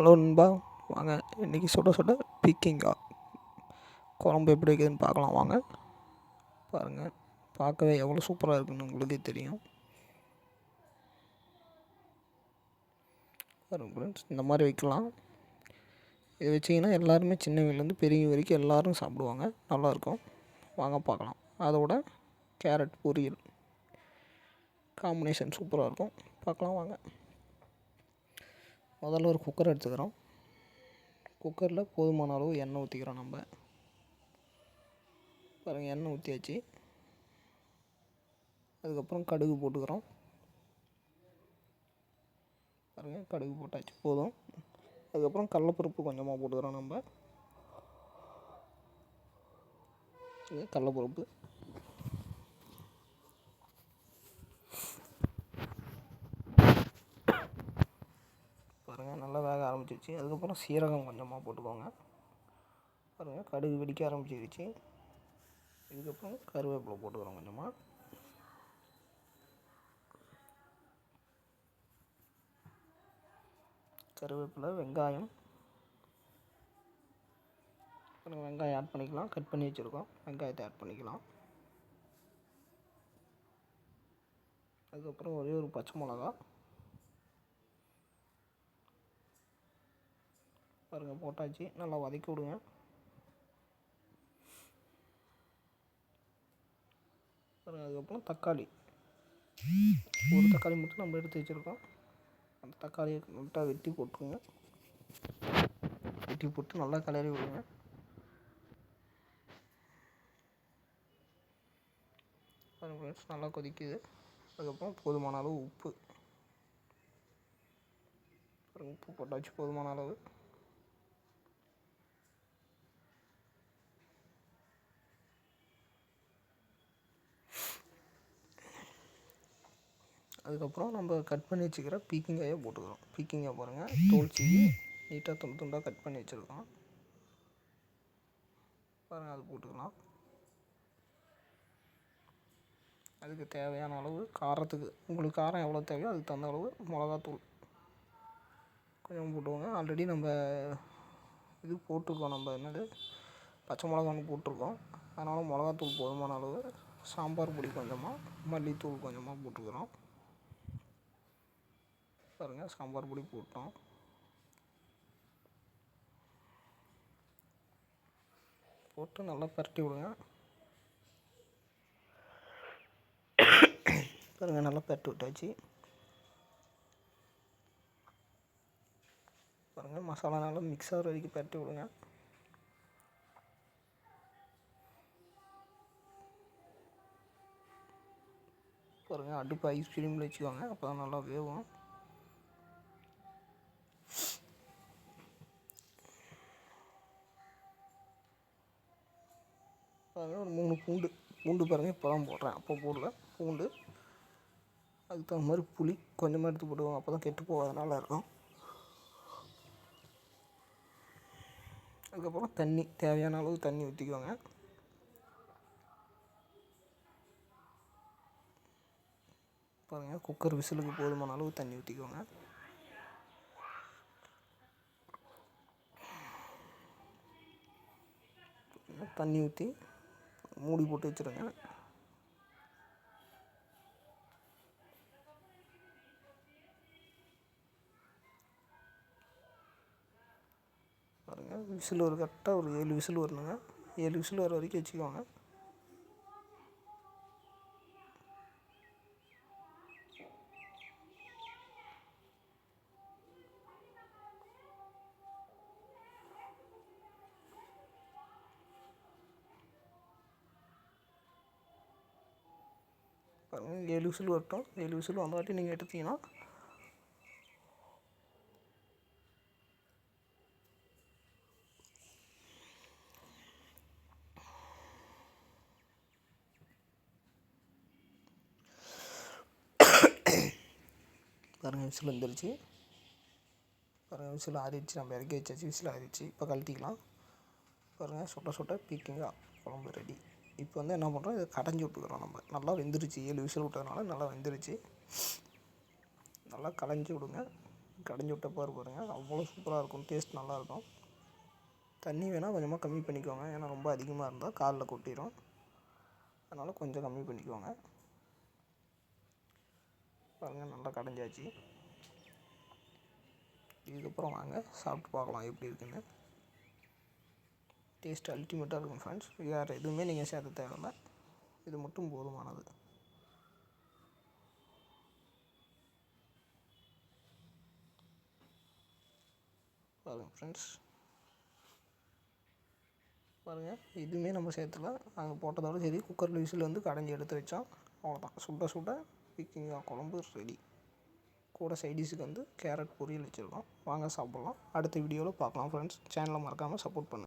Hello நண்பா. வாங்க இன்றைக்கி சுட சுட பீக்கிங்கா. குழம்பு எப்படி வைக்கிறதுன்னு பார்க்கலாம் வாங்க. பாருங்கள் பார்க்கவே எவ்வளோ சூப்பராக இருக்குன்னு உங்களுக்கே தெரியும். பாருங்க ஃப்ரெண்ட்ஸ் இந்த மாதிரி வைக்கலாம். இதை வச்சிங்கன்னா எல்லாருமே சின்னவங்கலேருந்து பெரியவங்க வரைக்கும் எல்லோரும் சாப்பிடுவாங்க. நல்லாயிருக்கும். வாங்க பார்க்கலாம். அதோட கேரட் பொரியல். காம்பினேஷன் சூப்பராக இருக்கும். பார்க்கலாம் வாங்க. முதல்ல ஒரு குக்கர் எடுத்துக்கிறோம். குக்கரில் போதுமான அளவு எண்ணெய் ஊற்றிக்கிறோம் நம்ம. பாருங்கள் எண்ணெய் ஊற்றியாச்சு அதுக்கப்புறம் கடுகு போட்டுக்கிறோம். பாருங்கள் கடுகு போட்டாச்சு போதும். அதுக்கப்புறம் கடலப்பருப்பு கொஞ்சமாக போட்டுக்கிறோம் நம்ம. இது கடலப்பருப்பு பாருங்கள் நல்லா வேக ஆரம்பிச்சிருச்சு. அதுக்கப்புறம் சீரகம் கொஞ்சமாக போட்டுக்கோங்க. பாருங்கள் கடுகு வெடிக்க ஆரம்பிச்சிருச்சு. இதுக்கப்புறம் கருவேப்பிலை போட்டுக்கிறோம் கொஞ்சமாக கருவேப்பிலை வெங்காயம். பாருங்கள் வெங்காயம் ஆட் பண்ணிக்கலாம். கட் பண்ணி வச்சுருக்கோம். வெங்காயத்தை ஆட் பண்ணிக்கலாம். அதுக்கப்புறம் ஒரே ஒரு பச்சை மிளகா. பாருங்கள் போட்டாச்சு. நல்லா வதக்கி விடுங்க. பாருங்கள் அதுக்கப்புறம் தக்காளி. ஒரு தக்காளி மட்டும் நம்ம எடுத்து வச்சுருக்கோம். அந்த தக்காளியை நல்லா வெட்டி போட்டுருங்க. வெட்டி போட்டு நல்லா கிளறி விடுங்க. பாருங்கள் ஃப்ரெண்ட்ஸ் நல்லா கொதிக்குது. அதுக்கப்புறம் போதுமான அளவு உப்பு. உப்பு போட்டாச்சு போதுமான அளவு. அதுக்கப்புறம் நம்ம கட் பண்ணி வச்சுக்கிற பீக்கிங்காயை போட்டுக்கிறோம். பீக்கிங்காய் பாருங்கள் தோல் சீவி நீட்டாக துண்டு துண்டாக கட் பண்ணி வச்சுருக்கோம். பாருங்கள் அது போட்டுக்கலாம். அதுக்கு தேவையான அளவு காரத்துக்கு உங்களுக்கு காரம் எவ்வளோ தேவையோ அதுக்கு தகுந்த அளவு மிளகாத்தூள் கொஞ்சம் போட்டுக்கோங்க. ஆல்ரெடி நம்ம இது போட்டிருக்கோம். நம்ம என்னது? பச்சை மிளகா ஒன்று போட்டிருக்கோம். அதனால் மிளகாத்தூள் போதுமான அளவு சாம்பார் பொடி கொஞ்சமாக மல்லித்தூள் கொஞ்சமாக போட்டுக்கிறோம். பாருங்கள் சாம்பார் பொடி போட்டோம். போட்டு நல்லா பரட்டி விடுங்க. பாருங்கள் நல்லா பரட்டி விட்டாச்சு. பாருங்கள் மசாலா நல்லா மிக்ஸ் ஆகிற வரைக்கும் பரட்டி விடுங்க. பாருங்கள் அடுப்பு ஐஸ்கிரீமில் வச்சுக்கோங்க அப்போ தான் நல்லா வேகும் பாருங்கள் ஒரு மூணு பூண்டு பூண்டு பாருங்கள் இப்போ தான் போடுறேன். அப்போ போடல பூண்டு. அதுக்கு தகுந்த மாதிரி புளி கொஞ்சமாக எடுத்து போடுவோம். அப்போ தான் கெட்டு போகாத நல்லா இருக்கும். அதுக்கப்புறம் தண்ணி தேவையான அளவு தண்ணி ஊற்றிக்குவாங்க பாருங்கள் குக்கர் விசிலுக்கு போதுமான அளவு தண்ணி ஊற்றிக்குவோங்க தண்ணி ஊற்றி மூடி போட்டு வச்சுருங்க. பாருங்கள் விசில் ஒரு கரெக்டாக ஒரு ஏழு விசில் வரணுங்க. ஏழு விசில் வர வரைக்கும் வச்சுக்கோங்க. பாருங்கள் ஏழு விசில் வரட்டும் ஏழு விசில் வந்தாட்டி நீங்கள் எடுத்தீங்கன்னா பாருங்கள் விசில் வந்துருச்சு பாருங்கள் விசில் ஆறிடுச்சு நம்ம இறக்கி வச்சாச்சு விசில் ஆறிடுச்சு இப்போ கழட்டிக்கலாம் பாருங்கள் சுட்ட சுட்ட பீக்கிங்காக குழம்பு ரெடி இப்போ வந்து என்ன பண்ணுறோம் இதை கடைஞ்சி விட்டுக்கிறோம் நம்ம. நல்லா வெந்துருச்சு. ஏழு விசில் விட்டதுனால நல்லா வெந்துருச்சு. நல்லா களைஞ்சி விடுங்க. கடைஞ்சி விட்ட பாரு பாருங்கள் அவ்வளோ சூப்பராக இருக்கும். டேஸ்ட் நல்லாயிருக்கும் தண்ணி வேணால் கொஞ்சமாக கம்மி பண்ணிக்கோங்க. ஏன்னா ரொம்ப அதிகமாக இருந்தால் காலில் கொட்டிடும் அதனால் கொஞ்சம் கம்மி பண்ணிக்கோங்க. பாருங்கள் நல்லா கடைஞ்சாச்சு. இதுக்கப்புறம் வாங்க. சாப்பிட்டு பார்க்கலாம் எப்படி இருக்குன்னு. டேஸ்ட் அல்டிமேட்டாக இருக்கும் ஃப்ரெண்ட்ஸ் வேறு எதுவுமே நீங்கள் சேர்த்த தேவையில்லை. இது மட்டும் போதுமானது. பாருங்கள் ஃப்ரெண்ட்ஸ் பாருங்கள் எதுவுமே நம்ம சேர்த்துல நாங்கள் போட்டதோட சரி குக்கரில் விசில் வந்து கடைஞ்சி எடுத்து வச்சோம். அவ்வளோதான் சுட சுட பிக்கிங்காக குழம்பு ரெடி கூட சைடிஷுக்கு வந்து கேரட் பொரியல் வச்சுருக்கோம். வாங்க சாப்பிட்லாம். அடுத்த வீடியோவில் பார்க்கலாம் ஃப்ரெண்ட்ஸ் சேனலை மறக்காமல் சப்போர்ட் பண்ணுங்கள்